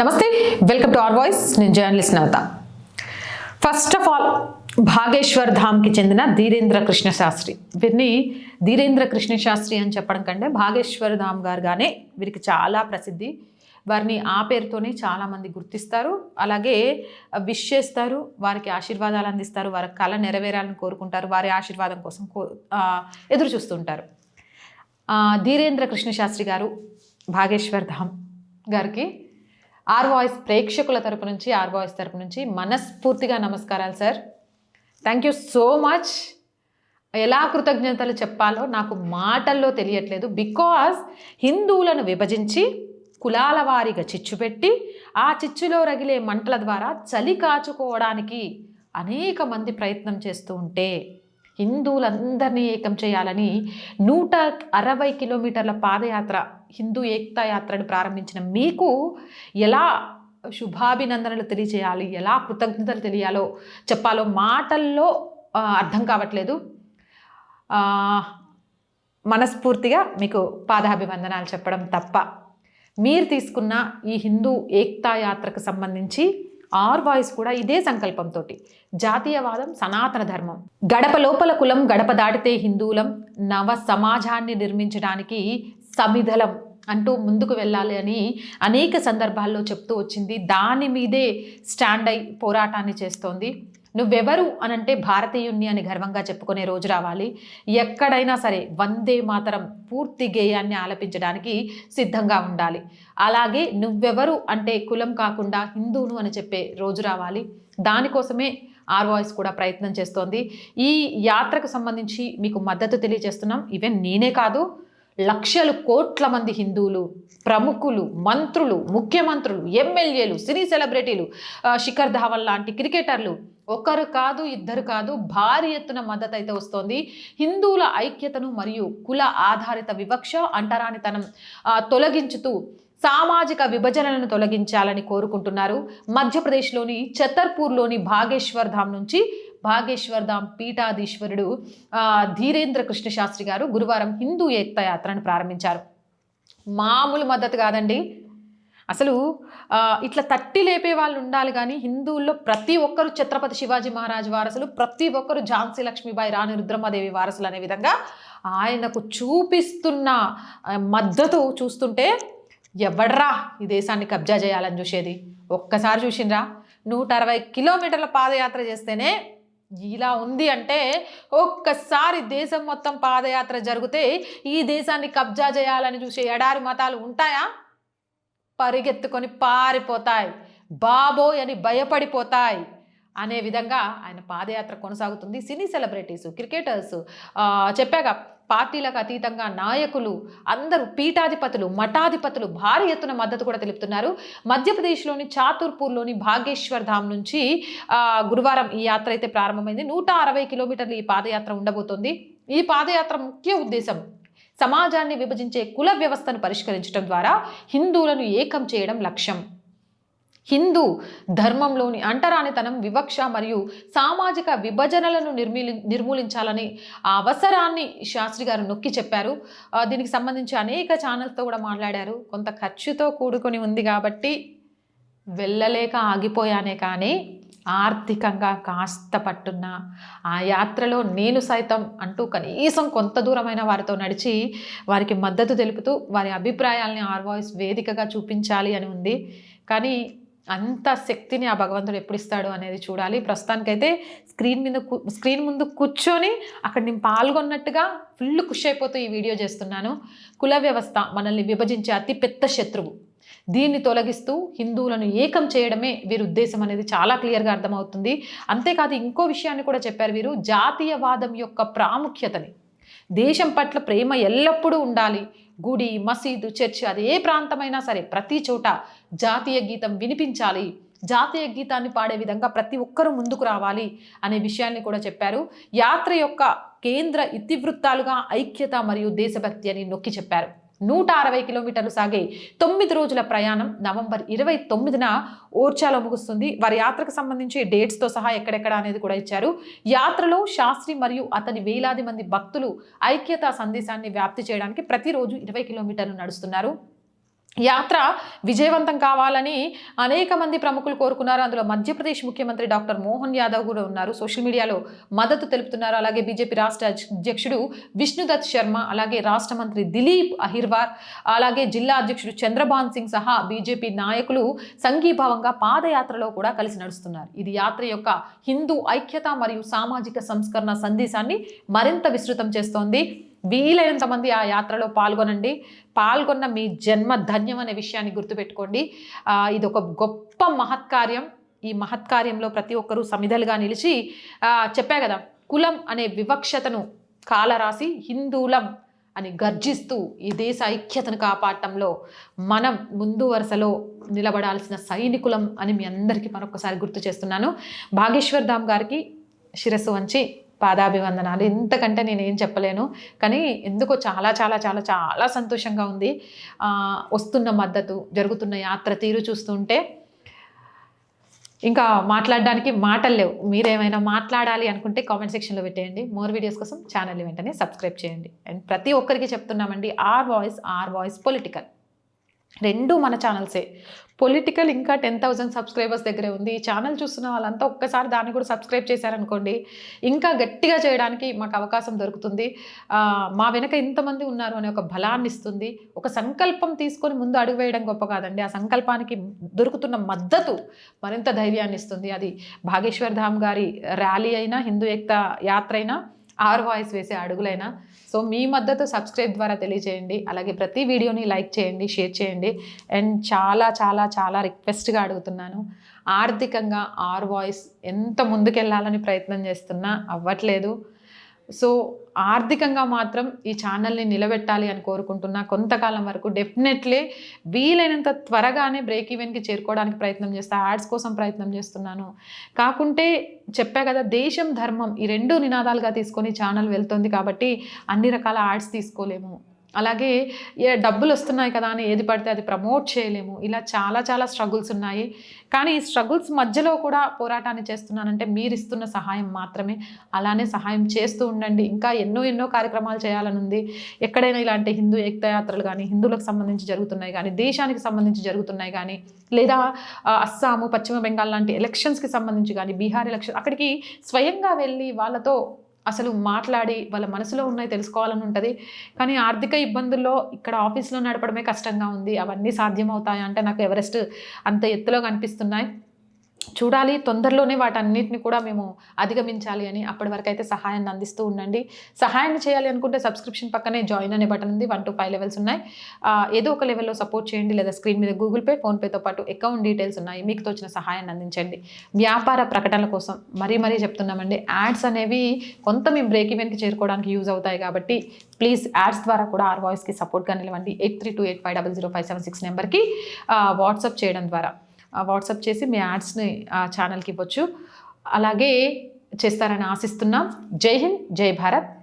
నమస్తే welcome to R voice. నేను journalist Navata. First of all Bhageshwar ధామ్కి చెందిన ధీరేంద్ర కృష్ణ శాస్త్రి. వీరిని ధీరేంద్ర కృష్ణ శాస్త్రి అని చెప్పడం కంటే భాగేశ్వర్ ధామ్ గారుగానే వీరికి చాలా ప్రసిద్ధి. వారిని ఆ పేరుతోనే చాలామంది గుర్తిస్తారు. అలాగే విష్ చేస్తారు వారికి ఆశీర్వాదాలు అందిస్తారు వారి కళ నెరవేరాలని కోరుకుంటారు వారి ఆశీర్వాదం కోసం కో ఎదురు చూస్తుంటారు. ధీరేంద్ర కృష్ణ శాస్త్రి గారు భాగేశ్వర్ ధామ్ గారికి ఆర్ వాయిస్ ప్రేక్షకుల తరపు నుంచి ఆర్ వాయిస్ తరపు నుంచి మనస్ఫూర్తిగా నమస్కారాలు sir. Thank you so much ఎలా కృతజ్ఞతలు చెప్పాలో నాకు మాటల్లో తెలియట్లేదు. బికాస్ హిందువులను విభజించి కులాల వారీగా చిచ్చు పెట్టి ఆ చిచ్చులో రగిలే మంటల ద్వారా చలి కాచుకోవడానికి అనేక మంది ప్రయత్నం చేస్తూ ఉంటే హిందువులందరినీ ఏకం చేయాలని నూట అరవై కిలోమీటర్ల పాదయాత్ర హిందూ ఏకతా యాత్రను ప్రారంభించిన మీకు ఎలా శుభాభినందనలు తెలియచేయాలి ఎలా కృతజ్ఞతలు తెలియాలో చెప్పాలో మాటల్లో అర్థం కావట్లేదు. మనస్ఫూర్తిగా మీకు పాదాభివందనాలు చెప్పడం తప్ప. మీరు తీసుకున్న ఈ హిందూ ఏక్తా యాత్రకు సంబంధించి ఆర్ వాయిస్ కూడా ఇదే సంకల్పంతో జాతీయవాదం సనాతన ధర్మం. గడప లోపల కులం గడప దాటితే హిందువులం. నవ సమాజాన్ని నిర్మించడానికి సమిధలం అంటూ ముందుకు వెళ్ళాలి అని అనేక సందర్భాల్లో చెప్తూ వచ్చింది. దాని మీదే స్టాండ్ అయి పోరాటాన్ని చేస్తోంది. నువ్వెవరు అనంటే భారతీయుణ్ణి అని గర్వంగా చెప్పుకునే రోజు రావాలి. ఎక్కడైనా సరే వందే మాతరం పూర్తి గేయాన్ని ఆలపించడానికి సిద్ధంగా ఉండాలి. అలాగే నువ్వెవరు అంటే కులం కాకుండా హిందువును అని చెప్పే రోజు రావాలి. దానికోసమే ఆర్ వాయిస్ కూడా ప్రయత్నం చేస్తోంది. ఈ యాత్రకు సంబంధించి మీకు మద్దతు తెలియజేస్తున్నాం. ఈవెన్ నేనే కాదు లక్షలు కోట్ల మంది హిందువులు ప్రముఖులు మంత్రులు ముఖ్యమంత్రులు ఎమ్మెల్యేలు సినీ సెలబ్రిటీలు శిఖర్ ధావన్ లాంటి క్రికెటర్లు. ఒకరు కాదు ఇద్దరు కాదు భారీ ఎత్తున మద్దతు అయితే వస్తోంది. హిందువుల ఐక్యతను మరియు కుల ఆధారిత వివక్ష అంటరానితనం తొలగించుతూ సామాజిక విభజనలను తొలగించాలని కోరుకుంటున్నారు. మధ్యప్రదేశ్లోని ఛతర్పూర్లోని భాగేశ్వర్ ధామ్ నుంచి భాగేశ్వర్ ధామ్ పీఠాధీశ్వరుడు ధీరేంద్ర కృష్ణ శాస్త్రి గారు గురువారం హిందూ ఏక్తా యాత్రను ప్రారంభించారు. మామూలు మద్దతు కాదండి. అసలు ఇట్లా తట్టి లేపే వాళ్ళు ఉండాలి కానీ హిందువుల్లో ప్రతి ఒక్కరు ఛత్రపతి శివాజీ మహారాజ్ వారసులు ప్రతి ఒక్కరు ఝాన్సీ లక్ష్మీబాయి రాణి రుద్రమ్మదేవి వారసులు అనే విధంగా ఆయనకు చూపిస్తున్న మద్దతు చూస్తుంటే ఎవడ్రా ఈ దేశాన్ని కబ్జా చేయాలని చూసేది? ఒక్కసారి చూసిండ్రా? నూట అరవై కిలోమీటర్ల పాదయాత్ర చేస్తేనే ఇలా ఉంది అంటే ఒక్కసారి దేశం మొత్తం పాదయాత్ర జరిగితే ఈ దేశాన్ని కబ్జా చేయాలని చూసే ఎడారి మతాలు ఉంటాయా? పరిగెత్తుకొని పారిపోతాయి. బాబోయ్ అని భయపడిపోతాయి. అనే విధంగా ఆయన పాదయాత్ర కొనసాగుతుంది. సినీ సెలబ్రిటీస్ క్రికెటర్స్ చెప్పాక పార్టీలకు అతీతంగా నాయకులు అందరూ పీఠాధిపతులు మఠాధిపతులు భారీ ఎత్తున మద్దతు కూడా తెలుపుతున్నారు. మధ్యప్రదేశ్లోని చాతుర్పూర్లోని భాగేశ్వర్ ధామ్ నుంచి గురువారం ఈ యాత్ర అయితే ప్రారంభమైంది. నూట అరవై కిలోమీటర్లు ఈ పాదయాత్ర ఉండబోతోంది. ఈ పాదయాత్ర ముఖ్య ఉద్దేశం సమాజాన్ని విభజించే కుల వ్యవస్థను పరిష్కరించడం ద్వారా హిందువులను ఏకం చేయడం లక్ష్యం. హిందూ ధర్మంలోని అంటరానితనం వివక్ష మరియు సామాజిక విభజనలను నిర్మూలి నిర్మూలించాలని ఆ అవసరాన్ని శాస్త్రి గారు నొక్కి చెప్పారు. దీనికి సంబంధించి అనేక ఛానల్స్తో కూడా మాట్లాడారు. కొంత ఖర్చుతో కూడుకొని ఉంది కాబట్టి వెళ్ళలేక ఆగిపోయానే కానీ ఆర్థికంగా కాస్త పట్టున్న ఆ యాత్రలో నేను సైతం అంటూ కనీసం కొంత దూరమైన వారితో నడిచి వారికి మద్దతు తెలుపుతూ వారి అభిప్రాయాల్ని ఆర్ వాయిస్ వేదికగా చూపించాలి అని ఉంది. కానీ అంత శక్తిని ఆ భగవంతుడు ఎప్పుడు ఇస్తాడు అనేది చూడాలి. ప్రస్తుతానికైతే స్క్రీన్ మీద కూ- స్క్రీన్ ముందు కూర్చొని అక్కడ నేను పాల్గొన్నట్టుగా ఫుల్ ఖుషి అయిపోతూ ఈ వీడియో చేస్తున్నాను. కుల వ్యవస్థ మనల్ని విభజించే అతి పెద్ద శత్రువు. దీన్ని తొలగిస్తూ హిందువులను ఏకం చేయడమే వీరి ఉద్దేశం అనేది చాలా క్లియర్గా అర్థమవుతుంది. అంతేకాదు ఇంకో విషయాన్ని కూడా చెప్పారు వీరు జాతీయవాదం యొక్క ప్రాముఖ్యతని. దేశం పట్ల ప్రేమ ఎల్లప్పుడూ ఉండాలి. గుడి మసీదు చర్చ్ అది ఏ ప్రాంతమైనా సరే ప్రతి చోట జాతీయ గీతం వినిపించాలి. జాతీయ గీతాన్ని పాడే విధంగా ప్రతి ఒక్కరూ ముందుకు రావాలి అనే విషయాన్ని కూడా చెప్పారు. యాత్ర యొక్క కేంద్ర ఇతివృత్తాలుగా ఐక్యత మరియు దేశభక్తి అని నొక్కి చెప్పారు. నూట అరవై కిలోమీటర్లు సాగే తొమ్మిది రోజుల ప్రయాణం నవంబర్ ఇరవై తొమ్మిదిన ఓర్చాలో ముగుస్తుంది. వారి యాత్రకు సంబంధించి డేట్స్తో సహా ఎక్కడెక్కడ అనేది కూడా ఇచ్చారు. యాత్రలో శాస్త్రి మరియు అతని వేలాది మంది భక్తులు ఐక్యతా సందేశాన్ని వ్యాప్తి చేయడానికి ప్రతిరోజు ఇరవై కిలోమీటర్లు నడుస్తున్నారు. యాత్ర విజయవంతం కావాలని అనేక మంది ప్రముఖులు కోరుకున్నారు. అందులో మధ్యప్రదేశ్ ముఖ్యమంత్రి డాక్టర్ మోహన్ యాదవ్ కూడా ఉన్నారు. సోషల్ మీడియాలో మద్దతు తెలుపుతున్నారు. అలాగే బీజేపీ రాష్ట్ర అధ్యక్షుడు విష్ణుదత్ శర్మ అలాగే రాష్ట్ర మంత్రి దిలీప్ అహిర్వార్ అలాగే జిల్లా అధ్యక్షుడు చంద్రబాన్ సింగ్ సహా బీజేపీ నాయకులు సంఘీభావంగా పాదయాత్రలో కూడా కలిసి నడుస్తున్నారు. ఇది యాత్ర యొక్క హిందూ ఐక్యత మరియు సామాజిక సంస్కరణ సందేశాన్ని మరింత విస్తృతం చేస్తోంది. వీలైనంత మంది ఆ యాత్రలో పాల్గొనండి. పాల్గొన్న మీ జన్మ ధన్యం అనే విషయాన్ని గుర్తుపెట్టుకోండి. ఇది ఒక గొప్ప మహత్కార్యం. ఈ మహత్కార్యంలో ప్రతి ఒక్కరూ సమిధలుగా నిలిచి చెప్పా కదా కులం అనే వివక్షతను కాలరాసి హిందూలం అని గర్జిస్తూ ఈ దేశ ఐక్యతను కాపాడటంలో మనం ముందు వరుసలో నిలబడాల్సిన సైనికులం అని మీ అందరికీ మరొకసారి గుర్తు చేస్తున్నాను. భాగేశ్వర్ ధామ్ గారికి శిరస్సు వంచి పాదాభివందనాలు. ఇంతకంటే నేను ఏం చెప్పలేను. కానీ ఎందుకో చాలా చాలా చాలా చాలా సంతోషంగా ఉంది. వస్తున్న మద్దతు జరుగుతున్న యాత్ర తీరు చూస్తుంటే ఇంకా మాట్లాడడానికి మాటలు లేవు. మీరేమైనా మాట్లాడాలి అనుకుంటే కామెంట్ సెక్షన్లో పెట్టేయండి. మోర్ వీడియోస్ కోసం ఛానల్ వెంటనే సబ్స్క్రైబ్ చేయండి. అండ్ ప్రతి ఒక్కరికి చెప్తున్నామండి R voice R voice political. రెండు మన ఛానల్సే పొలిటికల్ ఇంకా టెన్ థౌసండ్ సబ్స్క్రైబర్స్ దగ్గరే ఉంది. ఈ ఛానల్ చూస్తున్న వాళ్ళంతా ఒక్కసారి దాన్ని కూడా సబ్స్క్రైబ్ చేశారనుకోండి ఇంకా గట్టిగా చేయడానికి మాకు అవకాశం దొరుకుతుంది. మా వెనక ఇంతమంది ఉన్నారు అనే ఒక బలాన్ని ఇస్తుంది. ఒక సంకల్పం తీసుకొని ముందు అడుగు వేయడం గొప్ప కాదండి. ఆ సంకల్పానికి దొరుకుతున్న మద్దతు మరింత ధైర్యాన్ని ఇస్తుంది. అది భాగేశ్వర్ ధామ్ గారి ర్యాలీ అయినా హిందూ ఏక్త యాత్ర అయినా ఆర్ వాయిస్ వేసే అడుగులైనా. సో మీ మద్దతు సబ్స్క్రైబ్ ద్వారా తెలియజేయండి. అలాగే ప్రతి వీడియోని లైక్ చేయండి షేర్ చేయండి. అండ్ చాలా చాలా చాలా రిక్వెస్ట్గా అడుగుతున్నాను. ఆర్థికంగా ఆర్ వాయిస్ ఎంత ముందుకెళ్ళాలని ప్రయత్నం చేస్తున్నా అవ్వట్లేదు. సో ఆర్థికంగా మాత్రం ఈ ఛానల్ని నిలబెట్టాలి అని కోరుకుంటున్నా. కొంతకాలం వరకు డెఫినెట్లీ వీలైనంత త్వరగానే బ్రేక్ ఈవెన్కి చేరుకోవడానికి ప్రయత్నం చేస్తా యాడ్స్ కోసం ప్రయత్నం చేస్తున్నాను. కాకుంటే చెప్పా కదా దేశం ధర్మం ఈ రెండు నినాదాలుగా తీసుకొని ఛానల్ వెళ్తుంది కాబట్టి అన్ని రకాల యాడ్స్ తీసుకోలేము. అలాగే ఏ డబ్బులు వస్తున్నాయి కదా అని ఏది పడితే అది ప్రమోట్ చేయలేము. ఇలా చాలా చాలా స్ట్రగుల్స్ ఉన్నాయి. కానీ ఈ స్ట్రగుల్స్ మధ్యలో కూడా పోరాటాన్ని చేస్తున్నానంటే మీరు ఇస్తున్న సహాయం మాత్రమే. అలానే సహాయం చేస్తూ ఉండండి. ఇంకా ఎన్నో ఎన్నో కార్యక్రమాలు చేయాలని ఉంది ఎక్కడైనా ఇలాంటి హిందూ ఏక్తయాత్రలు కానీ హిందువులకు సంబంధించి జరుగుతున్నాయి కానీ దేశానికి సంబంధించి జరుగుతున్నాయి కానీ లేదా అస్సాము పశ్చిమ బెంగాల్ లాంటి ఎలక్షన్స్కి సంబంధించి కానీ బీహార్ ఎలక్షన్ అక్కడికి స్వయంగా వెళ్ళి వాళ్ళతో అసలు మాట్లాడి వాళ్ళ మనసులో ఉన్నాయి తెలుసుకోవాలని ఉంటుంది. కానీ ఆర్థిక ఇబ్బందుల్లో ఇక్కడ ఆఫీస్లో నడపడమే కష్టంగా ఉంది. అవన్నీ సాధ్యమవుతాయా? అంటే నాకు ఎవరెస్ట్ అంత ఎత్తులో కనిపిస్తున్నాయి. చూడాలి తొందరలోనే వాటన్నిటిని కూడా మేము అధిగమించాలి అని అప్పటి వరకు అయితే సహాయాన్ని అందిస్తూ ఉండండి. సహాయాన్ని చేయాలి అనుకుంటే సబ్స్క్రిప్షన్ పక్కనే జాయిన్ అనే బటన్ ఉంది వన్ టు ఫైవ్ లెవెల్స్ ఉన్నాయి. ఏదో ఒక లెవెల్లో సపోర్ట్ చేయండి లేదా స్క్రీన్ మీద గూగుల్ పే ఫోన్పేతో పాటు అకౌంట్ డీటెయిల్స్ ఉన్నాయి మీకు తోచిన సహాయాన్ని అందించండి. వ్యాపార ప్రకటనల కోసం మరీ మరీ చెప్తున్నామండి యాడ్స్ అనేవి కొంత మేము బ్రేక్ ఈవెన్కి చేరుకోవడానికి యూజ్ అవుతాయి కాబట్టి ప్లీజ్ యాడ్స్ ద్వారా కూడా ఆర్ వాయిస్కి సపోర్ట్గా నిలవండి. Eight three two eight five double zero five seven six నెంబర్కి వాట్సాప్ చేయడం ద్వారా. వాట్సాప్ చేసి మీ యాడ్స్ని ఆ ఛానల్కి ఇవ్వచ్చు. అలాగే చేస్తారని ఆశిస్తున్నాం. జై హింద్ జై భారత్.